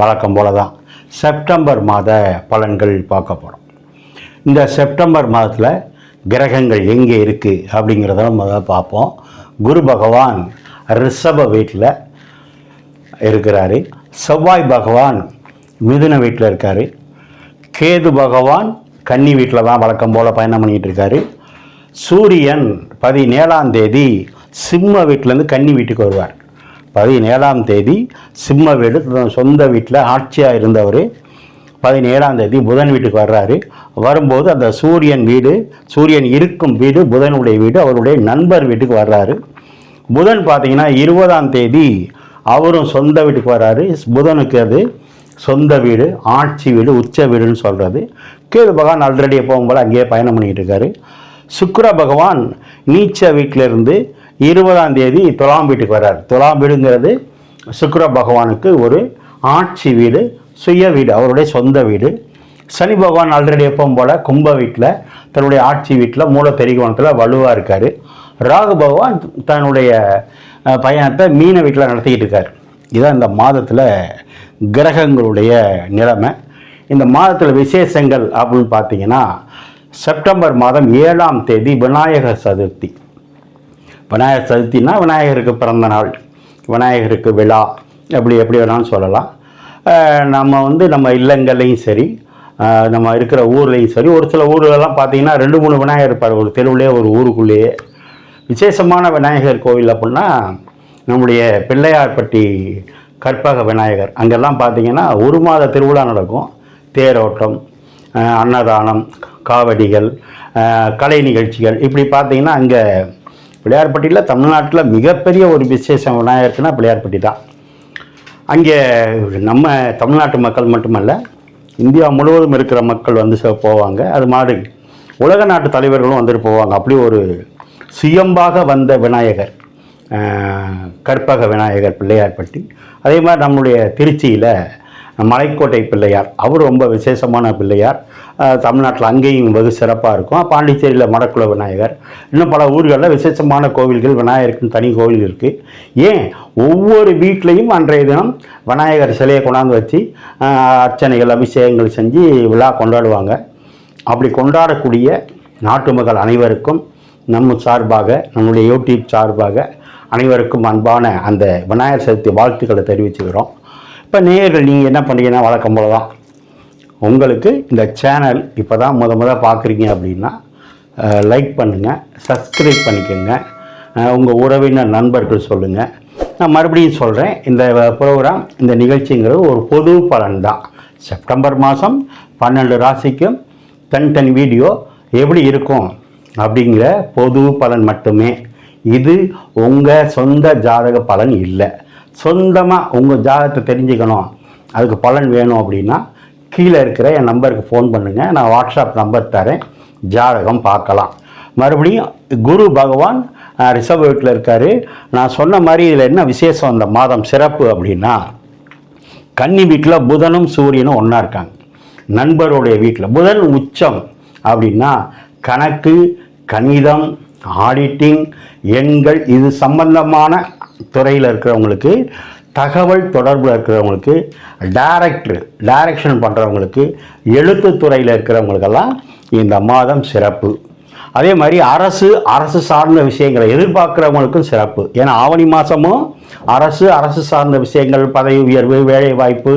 வழக்கம் போல தான் செப்டம்பர் மாத பலன்கள் பார்க்க போகிறோம் இந்த செப்டம்பர் மாதத்தில் கிரகங்கள் எங்கே இருக்குது அப்படிங்கிறத முதல்ல பார்ப்போம். குரு பகவான் ரிஷப வீட்டில் இருக்கிறாரு. செவ்வாய் பகவான் மிதுன வீட்டில் இருக்கார். கேது பகவான் கன்னி வீட்டில் தான் வழக்கம் போல் பயணம் பண்ணிகிட்டு இருக்காரு. சூரியன் பதினேழாம் தேதி சிம்ம வீட்டிலேருந்து கன்னி வீட்டுக்கு வருவார். பதினேழாம் தேதி சிம்ம வீடு தன் சொந்த வீட்டில் ஆட்சியாக இருந்தவர். பதினேழாம் தேதி புதன் வீட்டுக்கு வர்றாரு. வரும்போது அந்த சூரியன் வீடு சூரியன் இருக்கும் வீடு புதனுடைய வீடு அவருடைய நண்பர் வீட்டுக்கு வர்றாரு. புதன் பார்த்தீங்கன்னா இருபதாம் தேதி அவரும் சொந்த வீட்டுக்கு வர்றாரு. புதனுக்கு அது சொந்த வீடு ஆட்சி வீடு உச்ச வீடுன்னு சொல்கிறது கேது பகவான் ஆல்ரெடி எப்பவும் போல் அங்கேயே பயணம் பண்ணிகிட்டு இருக்காரு. சுக்கர பகவான் நீச்ச வீட்டிலிருந்து இருபதாம் தேதி துலாம் வீட்டுக்கு வர்றார். துலாம் வீடுங்கிறது சுக்கிர பகவானுக்கு ஒரு ஆட்சி வீடு சுய வீடு அவருடைய சொந்த வீடு. சனி பகவான் ஆல்ரெடி எப்பவும் போல் கும்ப வீட்டில் தன்னுடைய ஆட்சி வீட்டில் மூல பெரிகோணத்தில் வலுவாக இருக்கார். ராகு பகவான் தன்னுடைய பயணத்தை மீன வீட்டில் நடத்திக்கிட்டு இருக்கார். இதுதான் இந்த மாதத்தில் கிரகங்களுடைய நிலைமை. இந்த மாதத்தில் விசேஷங்கள் அப்படின்னு பார்த்தீங்கன்னா செப்டம்பர் மாதம் ஏழாம் தேதி விநாயகர் சதுர்த்தி. விநாயகர் சதுர்த்தினா விநாயகருக்கு பிறந்த நாள் விநாயகருக்கு விழா எப்படி எப்படி வேணாலும் சொல்லலாம். நம்ம வந்து நம்ம இல்லங்கள்லையும் சரி நம்ம இருக்கிற ஊர்லேயும் சரி ஒரு சில ஊர்களெல்லாம் பார்த்தீங்கன்னா ரெண்டு மூணு விநாயகர் இருப்பார். ஒரு தெருவுலேயே ஒரு ஊருக்குள்ளேயே. விசேஷமான விநாயகர் கோவில் அப்படின்னா நம்முடைய பிள்ளையார்பட்டி கற்பக விநாயகர். அங்கெல்லாம் பார்த்தீங்கன்னா ஒரு மாத திருவிழா நடக்கும். தேரோட்டம் அன்னதானம் காவடிகள் கலை நிகழ்ச்சிகள். இப்படி பார்த்தீங்கன்னா அங்கே பிள்ளையார்பட்டியில் தமிழ்நாட்டில் மிகப்பெரிய ஒரு விசேஷம் விநாயகர்னா பிள்ளையார்பட்டி தான். அங்கே நம்ம தமிழ்நாட்டு மக்கள் மட்டுமல்ல இந்தியா முழுவதும் இருக்கிற மக்கள் வந்து போவாங்க. அது மாதிரி உலக நாட்டு தலைவர்களும் வந்துட்டு போவாங்க. அப்படி ஒரு சுயம்பாக வந்த விநாயகர் கற்பக விநாயகர் பிள்ளையார்பட்டி. அதே மாதிரி நம்முடைய திருச்சியில் மலைக்கோட்டை பிள்ளையார். அவர் ரொம்ப விசேஷமான பிள்ளையார். தமிழ்நாட்டில் அங்கேயும் வெகு சிறப்பாக இருக்கும். பாண்டிச்சேரியில் மடக்குள விநாயகர். இன்னும் பல ஊர்களில் விசேஷமான கோவில்கள் விநாயகருக்குன்னு தனி கோவில் இருக்குது ஏன்? ஒவ்வொரு வீட்லேயும் அன்றைய தினம் விநாயகர் சிலையை கொண்டாந்து வச்சு அர்ச்சனைகள் அபிஷேகங்கள் செஞ்சு விழா கொண்டாடுவாங்க. அப்படி கொண்டாடக்கூடிய நாட்டு மக்கள் அனைவருக்கும் நம்ம சார்பாக நம்முடைய யூடியூப் சார்பாக அனைவருக்கும் அன்பான அந்த விநாயகர் சதுர்த்தி வாழ்த்துக்களை தெரிவிச்சுக்கிறோம். இப்போ நேயர்கள் நீங்கள் என்ன பண்ணுறீங்கன்னா வழக்கம் போல தான் உங்களுக்கு இந்த சேனல் இப்போ தான் முத முத பார்க்குறீங்க அப்படின்னா லைக் பண்ணுங்கள் சப்ஸ்கிரைப் பண்ணிக்கோங்க. உங்கள் உறவினர் நண்பர்கள் சொல்லுங்கள் நான் மறுபடியும் சொல்கிறேன் இந்த ப்ரோக்ராம் இந்த நிகழ்ச்சிங்கிறது ஒரு பொது பலன் தான். செப்டம்பர் மாதம் பன்னெண்டு ராசிக்கும் தனித்தனி வீடியோ எப்படி இருக்கும் அப்படிங்கிற பொது பலன் மட்டுமே. இது உங்கள் சொந்த ஜாதக பலன் இல்லை. சொந்தமாக உங்கள் ஜாதகத்தை தெரிஞ்சுக்கணும். அதுக்கு பலன் வேணும் அப்படின்னா கீழே இருக்கிற என் நம்பருக்கு ஃபோன் பண்ணுங்கள் நான் வாட்ஸ்அப் நம்பர் தரேன். ஜாதகம் பார்க்கலாம். மறுபடியும் குரு பகவான் ரிசர்வ் வீட்டில் இருக்கார். நான் சொன்ன மாதிரி இதில் என்ன விசேஷம் இந்த மாதம் சிறப்பு அப்படின்னா கன்னி வீட்டில் புதனும் சூரியனும் ஒன்றா இருக்காங்க. நண்பருடைய வீட்டில் புதன் உச்சம் அப்படின்னா கணக்கு கணிதம் ஆடிட்டிங் எண்கள் இது சம்பந்தமான துறையில் இருக்கிறவங்களுக்கு தகவல் தொடர்பில் இருக்கிறவங்களுக்கு டைரக்டர் டைரக்ஷன் பண்ணுறவங்களுக்கு எழுத்து துறையில் இருக்கிறவங்களுக்கெல்லாம் இந்த மாதம் சிறப்பு. அதே மாதிரி அரசு அரசு சார்ந்த விஷயங்களை எதிர்பார்க்குறவங்களுக்கும் சிறப்பு. ஏன்னா ஆவணி மாதமும் அரசு அரசு சார்ந்த விஷயங்கள் பதவி உயர்வு வேலைவாய்ப்பு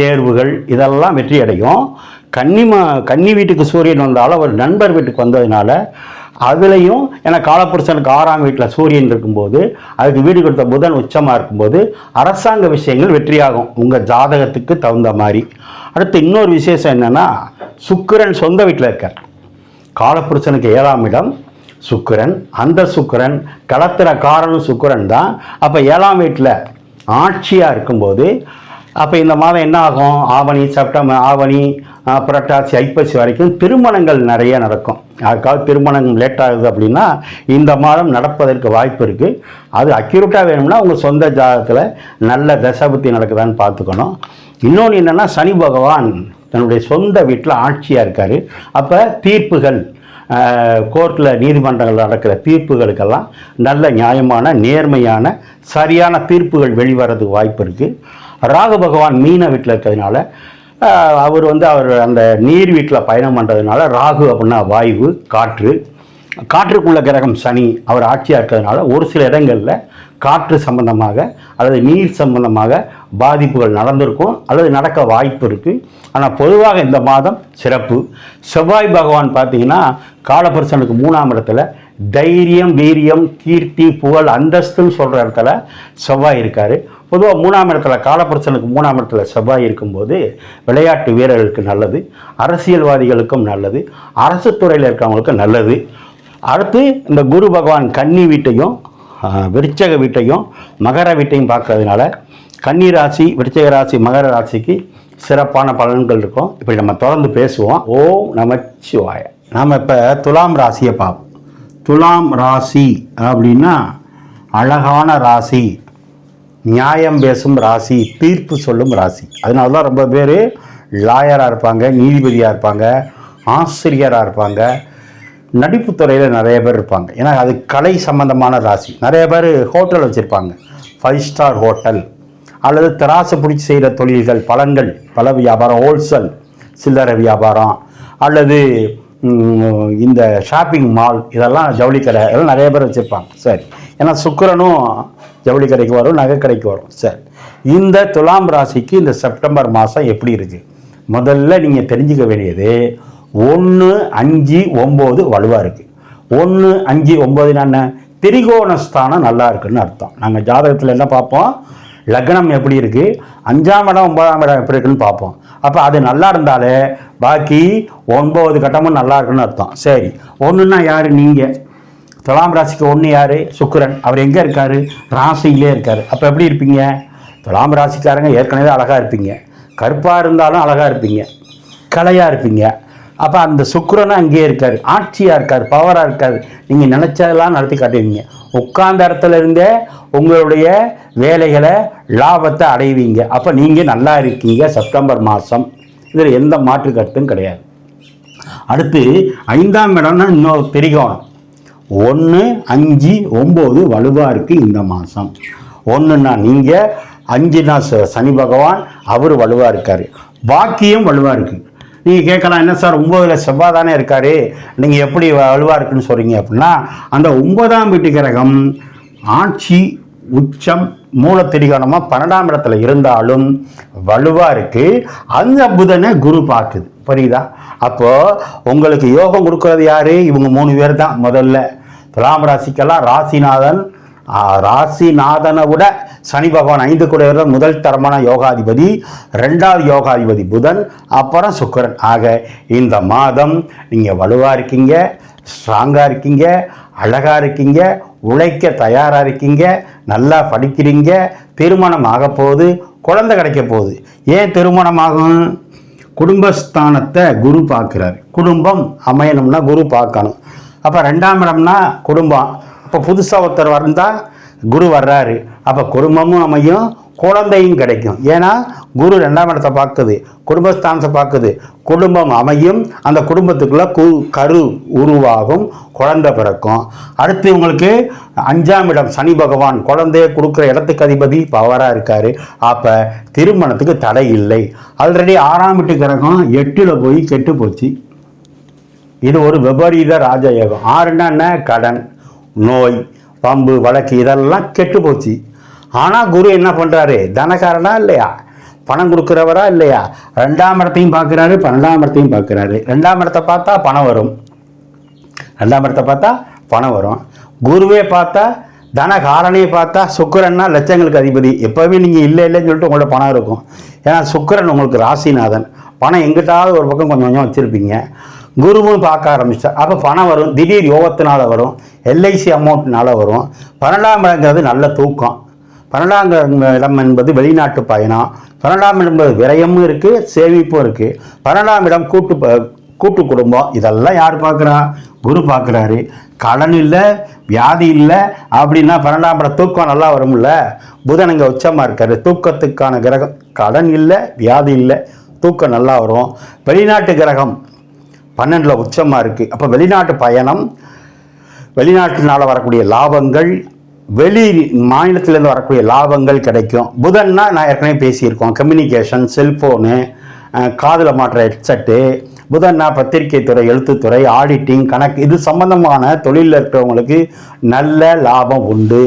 தேர்வுகள் இதெல்லாம் வெற்றி அடையும் கன்னிமா கன்னி வீட்டுக்கு சூரியன் வந்தாலும் அவர் நண்பர் வீட்டுக்கு வந்ததுனால அதுலேயும் ஏன்னா காலப்புருஷனுக்கு ஆறாம் வீட்டில் சூரியன் இருக்கும்போது அதுக்கு வீடு கொடுத்த புதன் உச்சமாக இருக்கும்போது அரசாங்க விஷயங்கள் வெற்றியாகும். உங்கள் ஜாதகத்துக்கு தகுந்த மாதிரி. அடுத்து இன்னொரு விசேஷம் என்னென்னா சுக்கிரன் சொந்த வீட்டில் இருக்கார். காலப்புருஷனுக்கு ஏழாம் இடம் சுக்கிரன். அந்த சுக்கிரன் கலத்துற காரணம் சுக்கிரன் தான். அப்போ ஏழாம் வீட்டில் ஆட்சியாக இருக்கும்போது அப்போ இந்த மாதம் என்ன ஆகும்? ஆவணி செப்டம்பர் ஆவணி புரட்டாசி ஐப்பசி வரைக்கும் திருமணங்கள் நிறைய நடக்கும். யாருக்காவது திருமணம் லேட் ஆகுது அப்படின்னா இந்த மாதம் நடப்பதற்கு வாய்ப்பு இருக்குது அது அக்யூரேட்டாக வேணும்னா உங்கள் சொந்த ஜாதகத்தில் நல்ல தசாபத்தி நடக்குதான்னு பார்த்துக்கணும். இன்னொன்று என்னென்னா சனி பகவான் தன்னுடைய சொந்த வீட்டில் ஆட்சியாக இருக்கார். அப்போ தீர்ப்புகள் கோர்ட்டில் நீதிமன்றங்கள் நடக்கிற தீர்ப்புகளுக்கெல்லாம் நல்ல நியாயமான நேர்மையான சரியான தீர்ப்புகள் வெளிவரதுக்கு வாய்ப்பு இருக்குது ராகு பகவான் மீன வீட்டில் இருக்கிறதுனால அவர் வந்து அவர் அந்த நீர் வீட்டில் பயணம் பண்ணுறதுனால ராகு அப்படின்னா வாயு காற்று. காற்றுக்குள்ள கிரகம் சனி அவர் ஆட்சியாக இருக்கிறதுனால ஒரு சில இடங்களில் காற்று சம்பந்தமாக அல்லது நீர் சம்பந்தமாக பாதிப்புகள் நடந்திருக்கும் அல்லது நடக்க வாய்ப்பு இருக்குது ஆனால் பொதுவாக இந்த மாதம் சிறப்பு. செவ்வாய் பகவான் பார்த்தீங்கன்னா காலபுருஷனுக்கு மூணாம் இடத்துல தைரியம் வீரியம் கீர்த்தி புகழ் அந்தஸ்துன்னு சொல்கிற இடத்துல செவ்வாய் இருக்கார். பொதுவாக மூணாம் இடத்துல காலபுருஷனுக்கு மூணாம் இடத்துல செவ்வாய் இருக்கும்போது விளையாட்டு வீரர்களுக்கு நல்லது அரசியல்வாதிகளுக்கும் நல்லது அரசு துறையில் இருக்கிறவங்களுக்கும் நல்லது. அடுத்து இந்த குரு பகவான் கன்னி வீட்டையும் விருச்சக வீட்டையும் மகர வீட்டையும் பார்க்கறதுனால கன்னி ராசி விருச்சக ராசி மகர ராசிக்கு சிறப்பான பலன்கள் இருக்கும். இப்படி நம்ம தொடர்ந்து பேசுவோம். ஓம் நமச்சிவாய. நாம் இப்போ துலாம் ராசியை பார்ப்போம். துலாம் ராசி அப்படின்னா அழகான ராசி நியாயம் பேசும் ராசி தீர்ப்பு சொல்லும் ராசி. அதனால தான் ரொம்ப பேர் லாயராக இருப்பாங்க நீதிபதியாக இருப்பாங்க ஆசிரியராக இருப்பாங்க நடிப்பு துறையில் நிறைய பேர் இருப்பாங்க. ஏன்னா அது கலை சம்மந்தமான ராசி. நிறைய பேர் ஹோட்டல் வச்சுருப்பாங்க. ஃபைவ் ஸ்டார் ஹோட்டல் அல்லது திராசை பிடிச்சி செய்கிற தொழில்கள் பழங்கள் பல வியாபாரம் ஹோல்சேல் சில்லறை வியாபாரம் அல்லது இந்த ஷாப்பிங் மால் இதெல்லாம் ஜவுளி கடை இதெல்லாம் நிறைய பேர் வச்சுருப்பாங்க. சரி. ஏன்னா சுக்கிரனும் ஜவுளி கடைக்கு வரும் நகை கடைக்கு வரும். சரி. இந்த துலாம் ராசிக்கு இந்த செப்டம்பர் மாதம் எப்படி இருக்குது முதல்ல நீங்கள் தெரிஞ்சுக்க வேண்டியது ஒன்று அஞ்சு ஒம்பது வலுவாக இருக்குது ஒன்று அஞ்சு ஒம்பது என்ன? திரிகோணஸ்தானம் நல்லா இருக்குன்னு அர்த்தம். நாங்கள் ஜாதகத்தில் என்ன பார்ப்போம்? லக்னம் எப்படி இருக்குது அஞ்சாம் இடம் ஒன்பதாம் இடம் எப்படி இருக்குன்னு பார்ப்போம். அப்போ அது நல்லா இருந்தாலே பாக்கி ஒன்பது கட்டமும் நல்லா இருக்குன்னு அர்த்தம். சரி ஒன்றுன்னா யார்? நீங்கள் துலாம் ராசிக்கு ஒன்று யார்? சுக்கரன். அவர் எங்கே இருக்கார்? ராசியிலே இருக்கார். அப்போ எப்படி இருப்பீங்க? துலாம் ராசிக்காரங்க ஏற்கனவே அழகாக இருப்பீங்க. கருப்பாக இருந்தாலும் அழகாக இருப்பீங்க. கலையாக இருப்பீங்க. அப்போ அந்த சுக்கிரனும் அங்கேயே இருக்கார். ஆட்சியாக இருக்கார் பவராக இருக்கார். நீங்கள் நினச்சதெல்லாம் நடத்தி காட்டுவீங்க உட்கார்ந்த இடத்துல இருந்தே உங்களுடைய வேலைகளை லாபத்தை அடைவீங்க. அப்போ நீங்கள் நல்லா இருக்கீங்க செப்டம்பர் மாதம் இதில் எந்த மாற்று கருத்தும் கிடையாது. அடுத்து ஐந்தாம் இடம்னா இன்னொரு பெரிகோணம். ஒன்று அஞ்சு ஒம்பது வலுவாக இருக்குது இந்த மாதம் ஒன்றுன்னா நீங்கள் அஞ்சுனா ச- சனி பகவான் அவர் வலுவாக இருக்கார். பாக்கியம் வலுவாக இருக்குது நீங்கள் கேட்கலாம் என்ன சார் ஒம்போதில் செவ்வாய் தானே இருக்கார் நீங்கள் எப்படி வலுவாக இருக்குன்னு சொல்கிறீங்க அப்படின்னா அந்த ஒன்பதாம் வீட்டு கிரகம் ஆட்சி உச்சம் மூலத்திரிகோணமாக பன்னெண்டாம் இடத்துல இருந்தாலும் வலுவாக இருக்குது அந்த புதனை குரு பார்க்குது. புரியுதா? அப்போது உங்களுக்கு யோகம் கொடுக்குறது யார்? இவங்க மூணு பேர் தான் முதல்ல. துலாம் ராசிக்கெல்லாம் ராசிநாதன் ராசிநாதனை விட சனி பகவான் ஐந்து கூடையவர் முதல் தரமான யோகாதிபதி ரெண்டாவது யோகாதிபதி புதன் அப்புறம் சுக்கிரன். ஆக இந்த மாதம் நீங்கள் வலுவாக இருக்கீங்க ஸ்ட்ராங்காக இருக்கீங்க அழகாக இருக்கீங்க உழைக்க தயாராக இருக்கீங்க நல்லா படிக்கிறீங்க திருமணம் ஆக போகுது குழந்தை கிடைக்க போகுது. ஏன் திருமணம் ஆகும் குடும்பஸ்தானத்தை குரு பார்க்குறாரு. குடும்பம் அமையணும்னா குரு பார்க்கணும். அப்போ ரெண்டாம் இடம்னா குடும்பம். அப்போ புதுசாக ஒருத்தர் வந்தால் குரு வர்றாரு. அப்போ குடும்பமும் அமையும் குழந்தையும் கிடைக்கும். ஏன்னா குரு ரெண்டாம் இடத்தை பார்க்குது குடும்பஸ்தானத்தை பார்க்குது. குடும்பம் அமையும் அந்த குடும்பத்துக்குள்ளே கு கரு உருவாகும் குழந்தை பிறக்கும். அடுத்து உங்களுக்கு அஞ்சாம் இடம் சனி பகவான் குழந்தைய கொடுக்குற இடத்துக்கு அதிபதி பவராக இருக்கார். அப்போ திருமணத்துக்கு தடை இல்லை. ஆல்ரெடி ஆறாம் வீட்டு கிரகம் எட்டில் போய் கெட்டு போச்சு. இது ஒரு விபரீத ராஜயோகம். ஆறுன்னா என்ன? கடன். நோய் பம்பு வழக்கு இதெல்லாம் கெட்டு போச்சு. ஆனால் குரு என்ன பண்ணுறாரு தனக்காரனா இல்லையா? பணம் கொடுக்குறவரா இல்லையா? ரெண்டாம் இடத்தையும் பார்க்குறாரு பன்னெண்டாம் இடத்தையும் பார்க்குறாரு. ரெண்டாம் இடத்தை பார்த்தா பணம் வரும். ரெண்டாம் இடத்தை பார்த்தா பணம் வரும். குருவே பார்த்தா தனகாரனே பார்த்தா சுக்கிரன்னா லட்சங்களுக்கு அதிபதி. எப்போவுமே நீங்கள் இல்லை இல்லைன்னு சொல்லிட்டு உங்கள்ட்ட பணம் இருக்கும். ஏன்னா சுக்கிரன் உங்களுக்கு ராசிநாதன். பணம் எங்கிட்டாவது ஒரு பக்கம் கொஞ்சம் கொஞ்சம் வச்சுருப்பீங்க. குருவும் பார்க்க ஆரம்பிச்சா அப்போ பணம் வரும் திடீர் யோகத்தினால வரும் எல்ஐசி அமௌண்ட்னால வரும். பன்னெண்டாம் இடங்கிறது நல்ல தூக்கம். பன்னெண்டாம் இடம் என்பது வெளிநாட்டு பயணம். பன்னெண்டாம் இடம் என்பது விரயமும் இருக்குது சேமிப்பும் இருக்குது பன்னெண்டாம் இடம் கூட்டு ப- கூட்டு குடும்பம் இதெல்லாம் யார் பார்க்குறா? குரு பார்க்குறாரு. கடன் இல்லை வியாதி இல்லை அப்படின்னா பன்னெண்டாம் படம் தூக்கம் நல்லா வரும்ல? புதன் இங்கே உச்சமாக இருக்காரு. தூக்கத்துக்கான கிரகம் கடன் இல்லை வியாதி இல்லை தூக்கம் நல்லா வரும். வெளிநாட்டு கிரகம் பன்னெண்டில் உச்சமாக இருக்குது அப்போ வெளிநாட்டு பயணம் வெளிநாட்டினால் வரக்கூடிய லாபங்கள் வெளி மாநிலத்திலேருந்து வரக்கூடிய லாபங்கள் கிடைக்கும். புதன்னா நான் ஏற்கனவே பேசியிருக்கோம். கம்யூனிகேஷன் செல்ஃபோனு காதில் மாட்டுற ஹெட்செட்டு புதன்னா பத்திரிகை துறை எழுத்துத்துறை ஆடிட்டிங் கணக்கு இது சம்பந்தமான தொழிலில் இருக்கிறவங்களுக்கு நல்ல லாபம் உண்டு.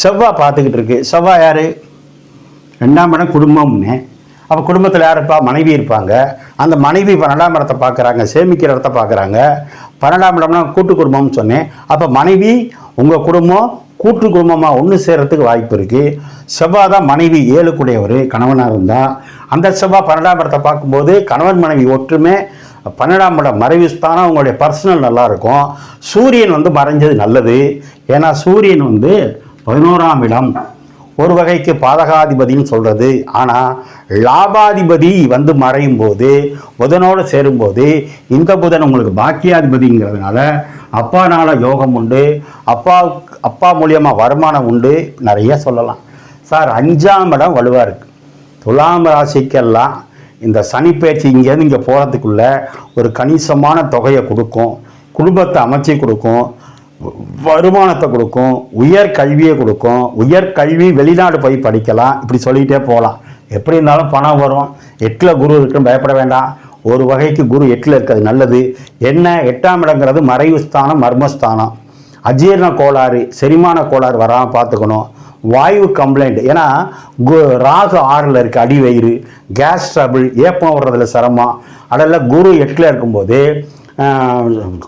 செவ்வாய் பார்த்துக்கிட்டு இருக்கு. செவ்வாய் யார்? ரெண்டாம் இடம் குடும்பம்னு. அப்போ குடும்பத்தில் யார் இருப்பா? மனைவி இருப்பாங்க. அந்த மனைவி பன்னெண்டாம் இடத்தை பார்க்குறாங்க சேமிக்கிற இடத்த பார்க்குறாங்க. பன்னெண்டாம் இடம்னா கூட்டு குடும்பம்னு சொன்னேன். அப்போ மனைவி உங்கள் குடும்பம் கூட்டு குடும்பமாக ஒன்று சேர்கிறதுக்கு வாய்ப்பு இருக்குது செவ்வாய் தான் மனைவி ஏழுக்குடையவர் கணவனாக இருந்தால் அந்த செவ்வாய் பன்னெண்டாம் இடத்தை பார்க்கும்போது கணவன் மனைவி ஒற்றுமை பன்னெண்டாம் இடம் மறைவு ஸ்தானம் உங்களுடைய பர்சனல் நல்லாயிருக்கும் சூரியன் வந்து மறைஞ்சது நல்லது. ஏன்னா சூரியன் வந்து பதினோராம் இடம். ஒரு வகைக்கு பாதகாதிபதின்னு சொல்கிறது ஆனால் லாபாதிபதி வந்து மறையும் போது புதனோடு சேரும்போது இந்த புதன் உங்களுக்கு பாக்கியாதிபதிங்கிறதுனால அப்பானால யோகம் உண்டு அப்பா அப்பா மூலியமாக வருமானம் உண்டு நிறைய சொல்லலாம். சார் அஞ்சாம் இடம் வலுவாக இருக்குது துலாம் ராசிக்கெல்லாம் இந்த சனி இங்கேருந்து இங்கே போகிறதுக்குள்ள ஒரு கணிசமான தொகையை கொடுக்கும். குடும்பத்தை அமைச்சு கொடுக்கும். வருமானத்தை கொடுக்கும் உயர் கல்வியை கொடுக்கும் உயர் கல்வி வெளிநாடு போய் படிக்கலாம் இப்படி சொல்லிகிட்டே போகலாம். எப்படி இருந்தாலும் பணம் வரும். எட்டில் குரு இருக்குன்னு பயப்பட வேண்டாம். ஒரு வகைக்கு குரு எட்டில் இருக்கிறது நல்லது. என்ன? எட்டாம் இடங்கிறது மறைவு ஸ்தானம் மர்மஸ்தானம் அஜீரண கோளாறு செரிமான கோளாறு வராமல் பார்த்துக்கணும். வாயு கம்ப்ளைண்ட் ஏன்னா கு- ராகு ஆறில் இருக்குது அடி வயிறு. கேஸ் ட்ரபிள் ஏப்பம் வர்றதுல சிரமம். அதெல்லாம் குரு எட்டில் இருக்கும்போது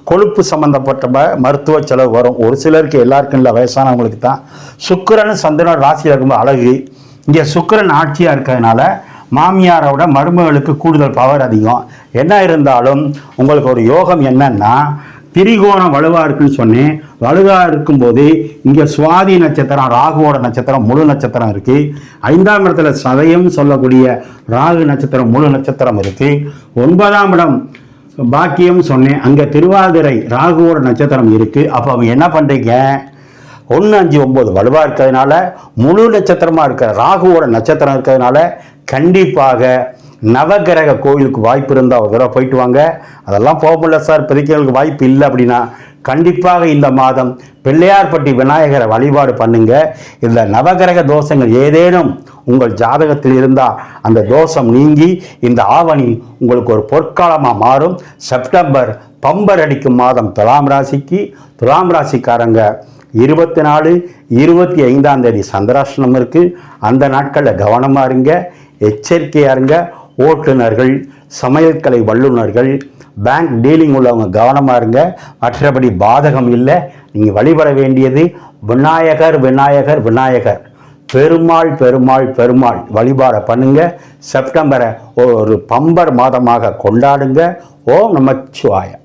கொழுப்பு சம்மந்தப்பட்ட மருத்துவ செலவு வரும். ஒரு சிலருக்கு எல்லாருக்கும் இல்லை வயசானவங்களுக்கு தான். சுக்கிரன் சந்திரன் ராசியில் இருக்கும்போது அழகு. இங்கே சுக்கிரன் ஆட்சியாக இருக்கிறதுனால மாமியாரோட மருமகளுக்கு கூடுதல் பவர் அதிகம். என்ன இருந்தாலும் உங்களுக்கு ஒரு யோகம் என்னன்னா திரிகோணம் வலுவாக இருக்குன்னு சொன்னேன். வலுவாக இருக்கும்போது இங்கே சுவாதி நட்சத்திரம் ராகுவோட நட்சத்திரம் முழு நட்சத்திரம் இருக்குது ஐந்தாம் இடத்துல சதயம் சொல்லக்கூடிய ராகு நட்சத்திரம் முழு நட்சத்திரம் இருக்குது ஒன்பதாம் இடம் பாக்கியம் சொன்னேன். அங்கே திருவாதிரை ராகுவோட நட்சத்திரம் இருக்குது அப்போ அவங்க என்ன பண்ணுறீங்க ஒன்று அஞ்சு ஒம்பது வலுவாக இருக்கிறதுனால முழு நட்சத்திரமாக இருக்கிற ராகுவோட நட்சத்திரம் இருக்கிறதுனால கண்டிப்பாக நவகிரக கோயிலுக்கு வாய்ப்பு இருந்தால் ஒரு தடவை போயிட்டு வாங்க. அதெல்லாம் போக முடியல சார். இப்போதைக்கு எங்களுக்கு வாய்ப்பு இல்லை அப்படின்னா கண்டிப்பாக இந்த மாதம் பிள்ளையார்பட்டி விநாயகரை வழிபாடு பண்ணுங்க. இந்த நவகிரக தோஷங்கள் ஏதேனும் உங்கள் ஜாதகத்தில் இருந்தால் அந்த தோஷம் நீங்கி இந்த ஆவணி உங்களுக்கு ஒரு பொற்காலமாக மாறும். செப்டம்பர் பம்பர் அடிக்கும் மாதம் துலாம் ராசிக்கு துலாம் ராசிக்காரங்க இருபத்தி நாலு இருபத்தி ஐந்தாம் தேதி சந்திராஷ்டமம் இருக்குது அந்த நாட்களில் கவனமாக இருங்க எச்சரிக்கையாக இருங்க. ஓட்டுநர்கள் சமையல்கலை வல்லுநர்கள் பேங்க் டீலிங் உள்ளவங்க கவனமாக இருங்க. மற்றபடி பாதகம் இல்லை. நீங்கள் வழிபட வேண்டியது விநாயகர் விநாயகர் விநாயகர். பெருமாள் பெருமாள் பெருமாள். வழிபாட பண்ணுங்க. செப்டம்பரை ஒரு பம்பர் மாதமாக கொண்டாடுங்க. ஓம் நமச்சிவாயம்.